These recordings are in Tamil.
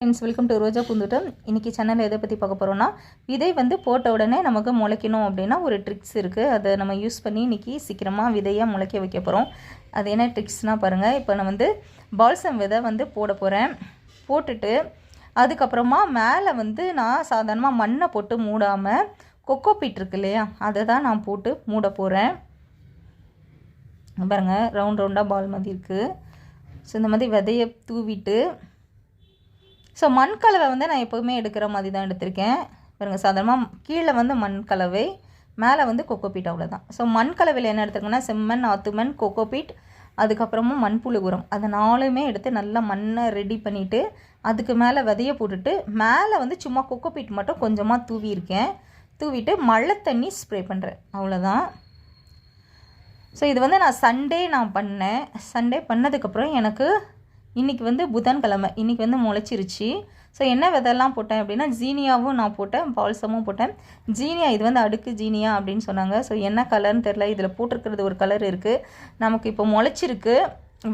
Friends welcome to Roja Poonthottam இன்றைக்கி சேனலில் எதை பற்றி பார்க்க போகிறோன்னா விதை வந்து போட்ட உடனே நமக்கு முளைக்கணும் அப்படின்னா ஒரு ட்ரிக்ஸ் இருக்குது அதை நம்ம யூஸ் பண்ணி இன்றைக்கி சீக்கிரமாக விதையாக முளைக்க வைக்க போகிறோம் அது என்ன ட்ரிக்ஸ்னால் பாருங்கள் இப்போ நான் வந்து பால்சம் விதை வந்து போட போகிறேன் போட்டுட்டு அதுக்கப்புறமா மேலே வந்து நான் சாதாரணமாக மண்ணை போட்டு மூடாமல் கொக்கோ பீட் இருக்கு இல்லையா அதை தான் நான் போட்டு மூட போகிறேன் பாருங்கள் ரவுண்ட் ரவுண்டாக பால் மாதிரி இருக்குது ஸோ இந்த மாதிரி விதையை தூவிட்டு ஸோ மண் கலவை வந்து நான் எப்போவுமே எடுக்கிற மாதிரி தான் எடுத்திருக்கேன். பாருங்கள் சாதாரணமாக கீழே வந்து மண் கலவை மேலே வந்து கொக்கோபீட் அவ்வளோதான் ஸோ மண் கலவையில் என்ன எடுத்துருக்கேன்னா செம்மண் ஆத்துமண் கொக்கோபீட் அதுக்கப்புறமா மண்புழு உரம். அதை நாலுமே எடுத்து நல்லா மண்ணை ரெடி பண்ணிவிட்டு அதுக்கு மேலே விதைய போட்டுட்டு மேலே வந்து சும்மா கொக்கோபீட் மட்டும் கொஞ்சமாக தூவியிருக்கேன். தூவிட்டு மழை தண்ணி ஸ்ப்ரே பண்ணுறேன் அவ்வளோதான் ஸோ இது வந்து நான் சண்டே நான் பண்ணேன். சண்டே பண்ணதுக்கப்புறம் எனக்கு இன்றைக்கி வந்து புதன்கிழமை இன்றைக்கி வந்து முளைச்சிருச்சு. ஸோ என்ன விதெல்லாம் போட்டேன் அப்படின்னா ஜீனியாவும் நான் போட்டேன் பால்சமும் போட்டேன். ஜீனியா இது வந்து அடுக்கு ஜீனியா அப்படின்னு சொன்னாங்க. ஸோ என்ன கலர்னு தெரில இதில் போட்டிருக்கிறது ஒரு கலர் இருக்குது நமக்கு இப்போ முளைச்சிருக்கு.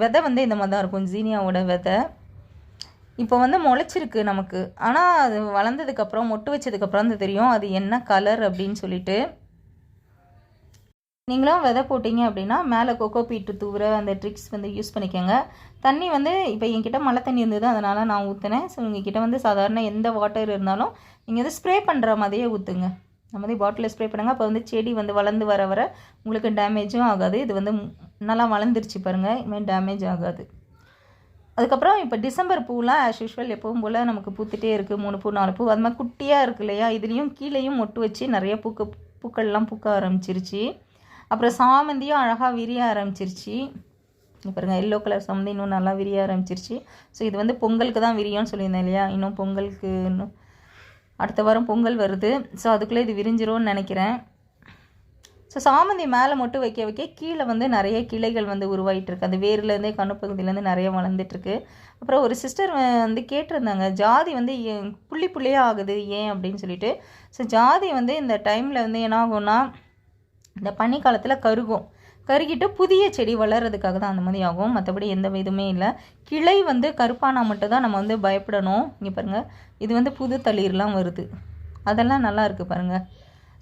விதை வந்து இந்த மாதிரி தான் இருக்கும் ஜீனியாவோட விதை. இப்போ வந்து முளைச்சிருக்கு நமக்கு. ஆனால் அது வளர்ந்ததுக்கப்புறம் மொட்டு வச்சதுக்கப்புறம் தான் தெரியும் அது என்ன கலர் அப்படின்னு சொல்லிட்டு. நீங்களும் விதை போட்டிங்க அப்படின்னா மேலே கொக்கோ பீட்டு தூவுற அந்த ட்ரிக்ஸ் வந்து யூஸ் பண்ணிக்கோங்க. தண்ணி வந்து இப்போ என்கிட்ட மழை தண்ணி இருந்தது அதனால் நான் ஊற்றினேன் ஸோ உங்ககிட்ட வந்து சாதாரண எந்த வாட்டர் இருந்தாலும் நீங்கள் வந்து ஸ்ப்ரே பண்ணுற மாதிரியே ஊற்றுங்க அந்த மாதிரி பாட்டிலில் ஸ்ப்ரே பண்ணுங்கள் அப்போ வந்து செடி வந்து வளர்ந்து வர வர உங்களுக்கு டேமேஜும் ஆகாது. இது வந்து நல்லா வளர்ந்துருச்சு பாருங்கள் இனிமேல் டேமேஜ் ஆகாது. அதுக்கப்புறம் இப்போ டிசம்பர் பூலாம் ஆஸ் யூஷுவல் எப்பவும் போல் நமக்கு பூத்துட்டே இருக்குது மூணு பூ நாலு பூ. அது மாதிரி குட்டியாக இருக்கு இல்லையா? இதுலேயும் கீழேயும் மொட்டு வச்சு நிறைய பூக்க பூக்கள்லாம் பூக்க ஆரம்பிச்சிருச்சு. அப்புறம் சாமந்தியும் அழகாக விரிய ஆரம்பிச்சிருச்சு. பாருங்கள் எல்லோ கலர் சாமந்தி இன்னும் நல்லா விரிய ஆரம்பிச்சிருச்சு. ஸோ இது வந்து பொங்கலுக்கு தான் விரியும்னு சொல்லியிருந்தேன் இல்லையா? இன்னும் பொங்கலுக்கு இன்னும் அடுத்த வாரம் பொங்கல் வருது. ஸோ அதுக்குள்ளே இது விரிஞ்சிரும்னு நினைக்கிறேன். ஸோ சாமந்தி மேலே மட்டும் வைக்க வைக்க கீழே வந்து நிறைய கிளைகள் வந்து உருவாகிட்டுருக்கு அந்த வேர்லேருந்தே கணுப்பகுதியிலேருந்து நிறைய வளர்ந்துட்டுருக்கு. அப்புறம் ஒரு சிஸ்டர் வந்து கேட்டிருந்தாங்க ஜாதி வந்து புள்ளி புள்ளியாக ஆகுது? ஏன்? அப்படின்னு சொல்லிட்டு. ஸோ ஜாதி வந்து இந்த டைமில் வந்து என்ன ஆகும்னா இந்த பனிக்காலத்தில் கருகும். கருகிட்டு புதிய செடி வளர்கிறதுக்காக தான் அந்த மாதிரி ஆகும். மற்றபடி எந்த இதுவுமே இல்லை. கிளை வந்து கருப்பானா மட்டும் தான் நம்ம வந்து பயப்படணும். இங்கே பாருங்கள் இது வந்து புது தளிர்லாம் வருது. அதெல்லாம் நல்லா இருக்குது பாருங்கள்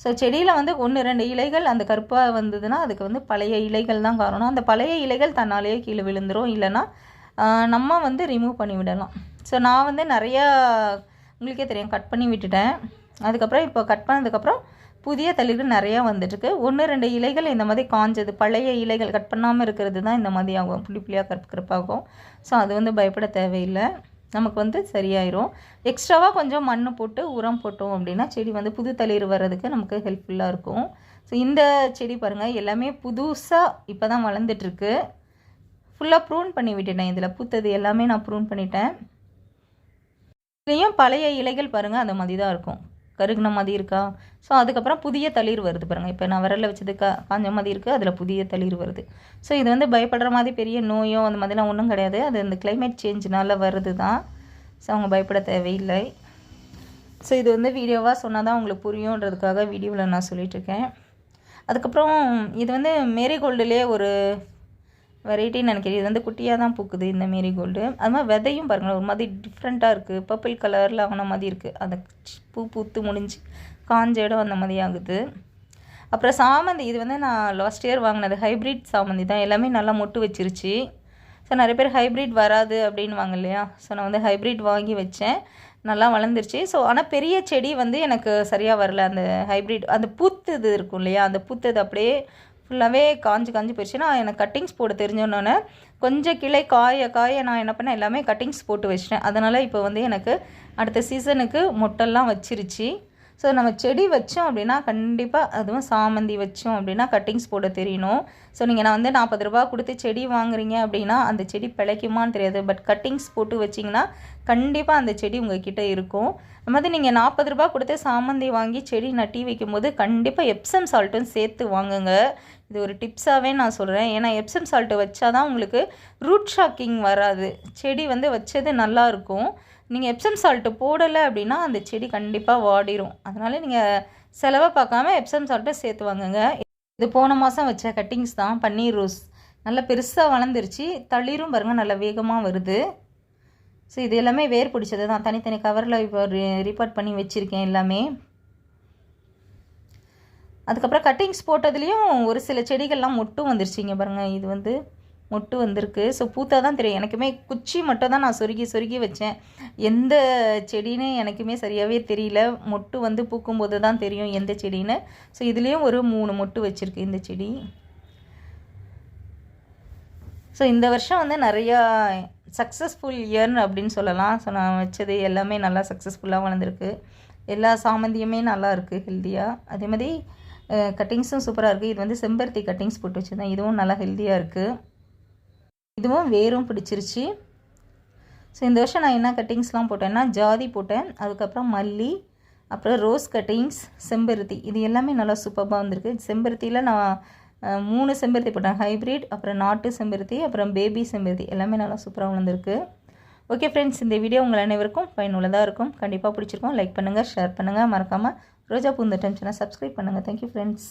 ஸோ செடியில் வந்து ஒன்று ரெண்டு இலைகள் அந்த கருப்பாக வந்ததுன்னா அதுக்கு வந்து பழைய இலைகள் தான் காரணம். அந்த பழைய இலைகள் தன்னாலேயே கீழே விழுந்துரும். இல்லைன்னா நம்ம வந்து ரிமூவ் பண்ணி விடலாம். ஸோ நான் வந்து நிறையா உங்களுக்கே தெரியும் கட் பண்ணி விட்டுட்டேன். அதுக்கப்புறம் இப்போ கட் பண்ணதுக்கப்புறம் புதிய தளிர்கள் நிறையா வந்துட்டுருக்கு. ஒன்று ரெண்டு இலைகள் இந்த மாதிரி காஞ்சது பழைய இலைகள் கட் பண்ணாமல் இருக்கிறது தான் இந்த மாதிரி ஆகும். புள்ளி புள்ளியாக கருப்பு கருப்பாகும் ஸோ அது வந்து பயப்பட தேவையில்லை. நமக்கு வந்து சரியாயிரும். எக்ஸ்ட்ராவாக கொஞ்சம் மண் போட்டு உரம் போட்டோம் அப்படின்னா செடி வந்து புது தளிர் வர்றதுக்கு நமக்கு ஹெல்ப்ஃபுல்லாக இருக்கும். ஸோ இந்த செடி பாருங்கள் எல்லாமே புதுசாக இப்போ தான் வளர்ந்துட்டுருக்கு. ஃபுல்லாக ப்ரூன் பண்ணி விட்டுட்டேன் இதில். பூத்தது எல்லாமே நான் ப்ரூன் பண்ணிட்டேன். இதுலேயும் பழைய இலைகள் பாருங்கள் அந்த மாதிரி தான் இருக்கும். கருகுன மாதிரி இருக்கா? ஸோ அதுக்கப்புறம் புதிய தளிர் வருது பாருங்கள் இப்போ நான் விரலில் வச்சது கா காஞ்ச மாதிரி இருக்குது அதில் புதிய தளிர் வருது. ஸோ இது வந்து பயப்படுற மாதிரி பெரிய நோயோ அந்த மாதிரிலாம் ஒன்றும் கிடையாது. அது இந்த கிளைமேட் சேஞ்சினால் வருது தான் ஸோ அவங்க பயப்பட தேவையில்லை. ஸோ இது வந்து வீடியோவாக சொன்னால் தான் உங்களுக்கு புரியுன்றதுக்காக வீடியோவில் நான் சொல்லிகிட்ருக்கேன் அதுக்கப்புறம் இது வந்து மேரிகோல்டுலேயே ஒரு வெரைட்டின்னு நினைக்கிறேன். இது வந்து குட்டியாக தான் பூக்குது இந்த மேரிகோல்டு அது மாதிரி விதையும் பாருங்களேன் ஒரு மாதிரி டிஃப்ரெண்ட்டாக இருக்குது பர்பிள் கலரில் ஆன மாதிரி இருக்குது அந்த பூ பூத்து முடிஞ்சு காஞ்ச இடம் அந்த மாதிரி ஆகுது. அப்புறம் சாமந்தி இது வந்து நான் லாஸ்ட் இயர் வாங்கினது. ஹைப்ரிட் சாமந்தி தான். எல்லாமே நல்லா மொட்டு வச்சிருச்சு. ஸோ நிறைய பேர் ஹைப்ரிட் வராது அப்படின்னு வாங்க இல்லையா? ஸோ நான் வந்து ஹைப்ரிட் வாங்கி வச்சேன். நல்லா வளர்ந்துருச்சு. ஸோ ஆனால் பெரிய செடி வந்து எனக்கு சரியாக வரல. அந்த ஹைப்ரிட் அந்த பூத்தது இருக்கும் இல்லையா? அந்த பூத்தது அப்படியே ஃபுல்லாகவே காஞ்சி காஞ்சி போயிடுச்சுன்னா எனக்கு கட்டிங்ஸ் போட தெரிஞ்சோன்னொன்னே கொஞ்சம் கிளை காய காய நான் என்ன பண்ணேன் எல்லாமே கட்டிங்ஸ் போட்டு வச்சிட்டேன். அதனால் இப்போ வந்து எனக்கு அடுத்த சீசனுக்கு மொட்டெல்லாம் வச்சிருச்சு. ஸோ நம்ம செடி வச்சோம் அப்படின்னா கண்டிப்பாக அதுவும் சாமந்தி வச்சோம் அப்படின்னா கட்டிங்ஸ் போட தெரியணும். ஸோ நீங்கள் நான் வந்து நாற்பது ரூபா கொடுத்து செடி வாங்குறீங்க அப்படின்னா அந்த செடி பிழைக்குமான்னு தெரியாது. பட் கட்டிங்ஸ் போட்டு வச்சிங்கன்னா கண்டிப்பாக அந்த செடி உங்கள்கிட்ட இருக்கும். அது மாதிரி நீங்கள் நாற்பது ரூபா கொடுத்து சாமந்தி வாங்கி செடி நட்டி வைக்கும்போது கண்டிப்பாக எப்சம் சால்ட்டும் சேர்த்து வாங்குங்க. இது ஒரு டிப்ஸாகவே நான் சொல்கிறேன் ஏன்னா எப்சம் சால்ட்டு வச்சா தான் உங்களுக்கு ரூட் ஷாக்கிங் வராது. செடி வந்து வச்சது நல்லாயிருக்கும் நீங்கள் எப்சம் சால்ட்டு போடலை அப்படின்னா அந்த செடி கண்டிப்பாக வாடிடும் அதனால் நீங்கள் செலவை பார்க்காம எப்சம் சால்ட்டை சேர்த்து வாங்குங்க. இது போன மாதம் வச்ச கட்டிங்ஸ் தான். பன்னீர் ரோஸ். நல்லா பெருசாக வளர்ந்துருச்சு. தளிரும் பாருங்கள் நல்லா வேகமாக வருது. ஸோ இது எல்லாமே வேர் பிடிச்சது தான். தனித்தனி கவரில் இப்போ ரிப்போர்ட் பண்ணி வச்சுருக்கேன் எல்லாமே. அதுக்கப்புறம் கட்டிங்ஸ் போட்டதுலேயும் ஒரு சில செடிகள்லாம் மொட்டும் வந்துருச்சுங்க பாருங்கள் இது வந்து மொட்டு வந்திருக்கு. ஸோ பூத்தா தான் தெரியும். எனக்குமே குச்சி மட்டும் தான் நான் சொருகி சொருகி வச்சேன். எந்த செடின்னு எனக்குமே சரியாகவே தெரியல. மொட்டு வந்து பூக்கும்போது தான் தெரியும் எந்த செடின்னு. ஸோ இதுலேயும் ஒரு மூணு மொட்டு வச்சுருக்கு இந்த செடி. ஸோ இந்த வருஷம் வந்து நிறையா சக்ஸஸ்ஃபுல் இயர் அப்படின்னு சொல்லலாம். ஸோ நான் வச்சது எல்லாமே நல்லா சக்ஸஸ்ஃபுல்லாக வளர்ந்துருக்கு. எல்லா சாமந்தியுமே நல்லா இருக்குது ஹெல்த்தியாக அதே மாதிரி கட்டிங்ஸும் சூப்பராக இருக்குது இது வந்து செம்பருத்தி கட்டிங்ஸ் போட்டு வச்சுருந்தேன். இதுவும் நல்லா ஹெல்த்தியாக இருக்குது இதுவும் வேரும் பிடிச்சிருச்சு. ஸோ இந்த வருஷம் நான் என்ன கட்டிங்ஸ்லாம் போட்டேன்னா ஜாதி போட்டேன். அதுக்கப்புறம் மல்லி அப்புறம் ரோஸ் கட்டிங்ஸ் செம்பருத்தி. இது எல்லாமே நல்லா சூப்பராக வந்திருக்கு. செம்பருத்தியில் நான் மூணு செம்பருத்தி போட்டேன். ஹைப்ரிட் அப்புறம் நாட்டு செம்பருத்தி அப்புறம் பேபி செம்பருத்தி. எல்லாமே நல்லா சூப்பராக வளர்ந்துருக்கு ஓகே ஃப்ரெண்ட்ஸ் இந்த வீடியோ உங்கள் அனைவருக்கும் பயனுள்ளதாக இருக்கும். கண்டிப்பாக பிடிச்சிருக்கும். லைக் பண்ணுங்கள் ஷேர் பண்ணுங்கள் மறக்காமல் ரோஜா பூந்தட்டம் சேனல் சப்ஸ்கிரைப் பண்ணுங்கள் தேங்க்யூ ஃப்ரெண்ட்ஸ்